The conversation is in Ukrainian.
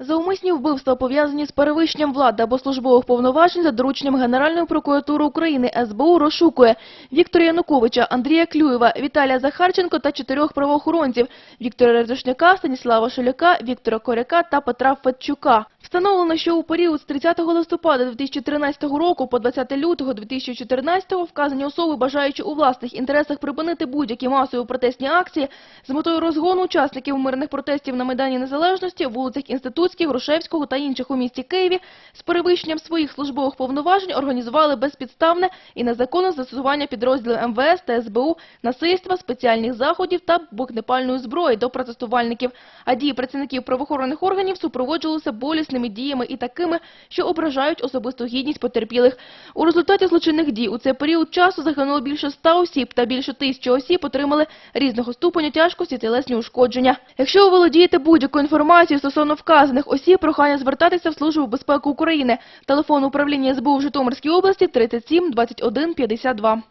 За умисні вбивства, пов'язані з перевищенням влади або службових повноважень за дорученням Генеральної прокуратури України СБУ розшукує Віктора Януковича, Андрія Клюєва, Віталія Захарченко та чотирьох правоохоронців – Віктора Ретушняка, Станіслава Шуляка, Віктора Коряка та Петра Федчука. Встановлено, що у період з 30 листопада 2013 року по 20 лютого 2014 вказані особи, бажаючи у власних інтересах припинити будь-які масові протестні акції з метою розгону учасників мирних протестів на Майдані Незалежності, вулицях Інститутських, Грушевського та інших у місті Києві з перевищенням своїх службових повноважень організували безпідставне і незаконне застосування підрозділів МВС та СБУ насильства, спеціальних заходів та вогнепальної зброї до протестувальників. А дії працівників правоохоронних органів супроводжувалися болісними діями і такими, що ображають особисту гідність потерпілих. У результаті злочинних дій у цей період часу загинуло більше ста осіб та більше тисячі осіб отримали різного ступеня тяжкості тілесні ушкодження. Якщо ви володієте будь-якою інформацією стосовно вказаних осіб, прохання звертатися в Службу безпеки України. Телефон управління СБУ в Житомирській області 37 21 52.